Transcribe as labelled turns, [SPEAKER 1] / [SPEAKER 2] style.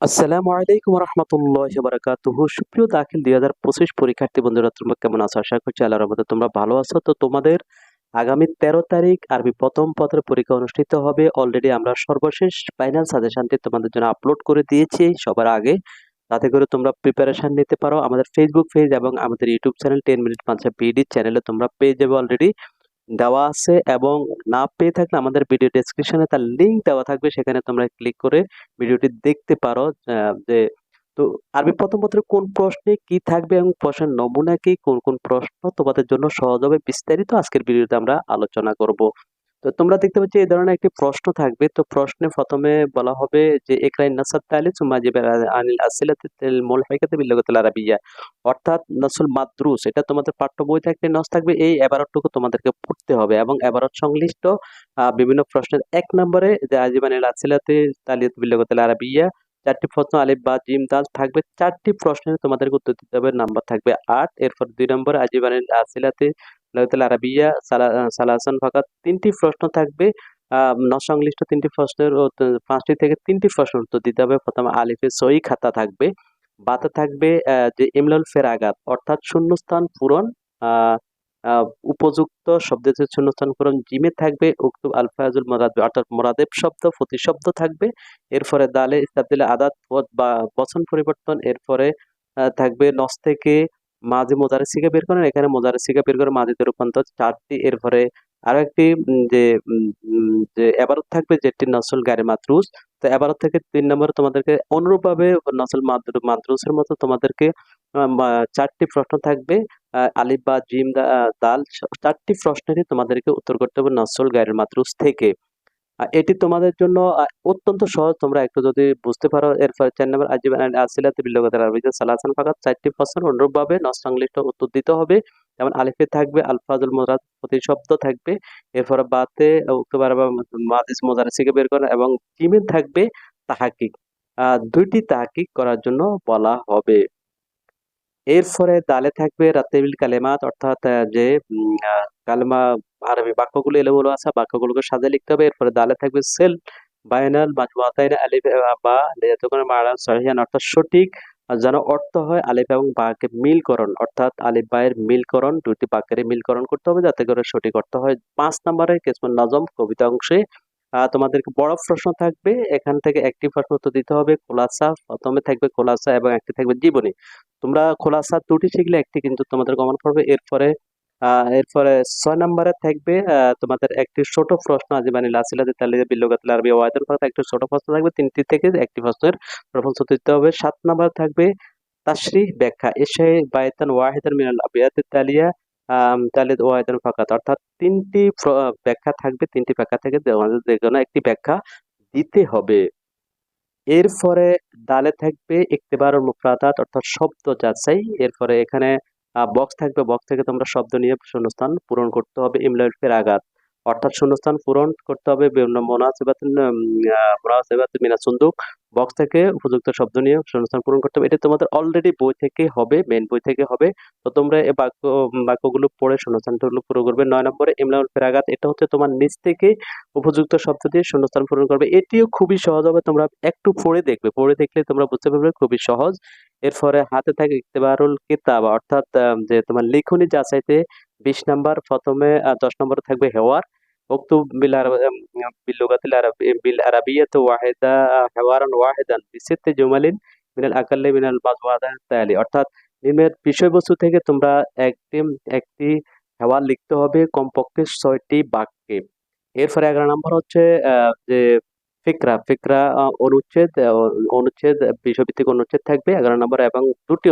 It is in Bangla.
[SPEAKER 1] আসসালামু আলাইকুম রহমতুল্লাহ বারাকাতুহু সুপ্রিয় দাখিল দুই হাজার পঁচিশ পরীক্ষার্থী বন্ধুরা, তোমরা কেমন আছো? আশা করছি আল্লাহর রহমতে তোমরা ভালো আছো। তো তোমাদের আগামী তেরো তারিখ আরবি প্রথম পত্রের পরীক্ষা অনুষ্ঠিত হবে। অলরেডি আমরা সর্বশেষ ফাইনাল সাজেশনটি তোমাদের জন্য আপলোড করে দিয়েছি সবার আগে। তাতে করে তোমরা প্রিপারেশন নিতে পারো। আমাদের ফেসবুক পেজ এবং আমাদের ইউটিউব চ্যানেল টেন মিনিট পাঁচশো বিডি চ্যানেলে তোমরা পেয়ে যাবে অলরেডি দেওয়া আছে এবং না পেয়ে থাকলে আমাদের ভিডিও ডেসক্রিপশনে তার লিঙ্ক দেওয়া থাকবে, সেখানে তোমরা ক্লিক করে ভিডিওটি দেখতে পারো যে তো আরবি প্রথম পত্রে কোন প্রশ্নে কি থাকবে এবং প্রশ্নের নমুনা কি, কোন কোন প্রশ্ন তোমাদের জন্য সহজ হবে বিস্তারিত আজকের ভিডিওতে আমরা আলোচনা করব। তো তোমরা দেখতে পাচ্ছ এই ধরনের একটি প্রশ্ন থাকবে। তো প্রশ্নে প্রথমে বলা হবে যে একরাই নাসাত তাহলে সুমাজিব আনিল আসিলাতিল মুলহিকাতি বিল লুগাতিল আরাবিয়া অর্থাৎ নসল মাদ্রুস, এটা তোমাদের পাঠ্য বই থাকলে নস থাকবে। এই এবারটুকু তোমাদেরকে পড়তে হবে এবং এবারত সংশ্লিষ্ট বিভিন্ন প্রশ্নের এক নম্বরে যে আজিবানিল আসিলাতি তালিয়াত বিল আরাবিয়া চারটি প্রশ্ন, আলিফ, বা, জিম, দাল থাকবে। চারটি প্রশ্নের তোমাদেরকে উত্তর দিতে হবে। নাম্বার থাকবে আট। এরপর দুই নম্বর আজিবানিল আসিলাতি লাগাতাল আরাবিয়া, সালা- সালাসান ফাকাত, তিনটি প্রশ্ন থাকবে। আহ সংশ্লিষ্ট তিনটি প্রশ্নের পাঁচটি থেকে তিনটি প্রশ্নের উত্তর দিতে হবে। প্রথমে আলিফে সই খাতা থাকবে। বাতে থাকবে যে ইমলাল ফেরাগাত, অর্থাৎ শূন্যস্থান পূরণ উপযুক্ত শব্দের শূন্যস্থান পূরণ। জিমে থাকবে উক্তুব আলফাজুল মোরাদ অর্থাৎ মোরাদেব শব্দ প্রতিশব্দ থাকবে। এরপরে দালে ইস্তাবদিলে আদাত বা বচন পরিবর্তন। এরপরে থাকবে নস থেকে মাঝে মোজারে সিগা বের করেন, এখানে মোজারে সিগা বের করে মাঝিতে রূপান্তর চারটি, এরপরে আরও একটি যে এবারত থাকবে যেটি নসল গাড়ি মাতরুস তো এবারত থেকে তিন নম্বরে তোমাদেরকে অনুরূপভাবে নসল মাদ্রু, মাদ্রুসের মতো তোমাদেরকে চারটি প্রশ্ন থাকবে আলিফ বা জিম দাল চারটি প্রশ্নেরই তোমাদেরকে উত্তর করতে হবে নসল গাড়ির মাতরুস থেকে। এটি তোমাদের জন্য অত্যন্ত সহজ। তোমরা একটু যদি বুঝতে পারো, এরপর চার নম্বর আজিবান আসিলাতে বিল্লগতার আরবিতে সালাসান ফাকাত, চারটি প্রশ্ন অনুরূপভাবে নসংশ্লিষ্ট উত্তর দিতে হবে। যেমন আলিফে থাকবে, আলফাজুল মোজাদ প্রতিশব্দ থাকবে, এরপরে বাতে উক্তবার বা মাদিস মোজার থেকে বের করেন এবং জিমে থাকবে, তাহাকিক। দুইটি তাহাকিক করার জন্য বলা হবে। এরপরে দালে থাকবে রাত্তেবিল কালেমাত, অর্থাৎ যে কালেমা আরবি বাক্যগুলো এলোমেলো আছে, বাক্যগুলোকে সাজিয়ে লিখতে হবে। এরপরে দালে থাকবে সেল, বায়নাল, মাজমুআতাইন, আলিফ বা লিয়াতুকুন মা'আন সহিহান, অর্থাৎ সঠিক যেন অর্থ হয় আলিফ এবং বাকে মিলকরণ, অর্থাৎ আলিফ বায়ের মিলকরণ দুটি বাক্যের মিলকরণ করতে হবে যাতে করে সঠিক অর্থ হয়। পাঁচ নম্বরে কিসমুন নজম, কবিতা অংশে। তোমাদেরকে বড় প্রশ্ন থাকবে, এখান থেকে একটি প্রশ্ন উত্তর দিতে হবে, খোলাসা। প্রথমে থাকবে খোলাসা এবং একটি থাকবে জীবনী। তোমরা খোলাসা দুটি শিখলে একটি কিন্তু তোমাদের কমন পড়বে। এরপরে এরপরে ছয় নম্বরে থাকবে তোমাদের একটি ছোট প্রশ্ন আজিবানি লাসিলাতে তালিদে বিল্লগাতিল আরবি ওয়াইদুল ফাত একটি ছোট প্রশ্ন থাকবে, তিনটি থেকে একটি প্রশ্নের প্রশ্ন দিতে হবে। সাত নম্বর থাকবে তাশরিহ ব্যাখ্যা, এসে বায়তান ওয়াহিদান মিনাল আবিয়াত তালিয়া তালিদ ওয়াহিদান ফাকাত। অর্থাৎ তিনটি ব্যাখ্যা থাকবে, তিনটি ব্যাখ্যা থেকে যে কোনো একটি ব্যাখ্যা দিতে হবে। এরপরে দালে থাকবে ইকতিবারুল মুফরাদাত, অর্থাৎ শব্দ যাচাই। এরপরে এখানে বক্স থাকবে। বক্স থেকে তোমরা শব্দ নিয়ে শূন্যস্থান পূরণ করতে হবে ইমলাল ফেরাগাত অর্থাৎ শূন্যস্থান পূরণ করতে হবে মোনাসিবাত মোনাসিবাত মিনা সুন্দুক। বক্স থেকে উপযুক্ত শব্দ নিয়ে শূন্যস্থান পূরণ করতে হবে। এটা তোমাদের অলরেডি বই থেকে হবে মেন বই থেকে হবে। তো তোমরা এই বাক্য বাক্যগুলো পড়ে শূন্যস্থানগুলো পূরণ করবে। নয় নম্বরে ইমলাল ফেরাগাত এটা হচ্ছে তোমার নিচ থেকে উপযুক্ত শব্দ দিয়ে শূন্যস্থান পূরণ করবে। এটিও খুবই সহজ হবে। তোমরা একটু পড়ে দেখবে। পড়ে দেখলে তোমরা বুঝতে পারবে খুবই সহজ। এরপরে হাতে থাকে ইকতেবারুল কিতাব অর্থাৎ যে তোমার লিখনি যাচাইতে বিশ নাম্বার প্রথমে দশ নম্বরে থাকবে হেওয়ার। অর্থাৎ বিষয়বস্তু থেকে তোমরা একটি একটি হেওয়ার লিখতে হবে কমপক্ষে ছয়টি বাক্যে। এরপরে এগারো নম্বর হচ্ছে আহ, যে ফিকরা ফিকরা অনুচ্ছেদ অনুচ্ছেদ বিষয়ভিত্তিক অনুচ্ছেদ থাকবে এগারো নম্বর এবং দুটি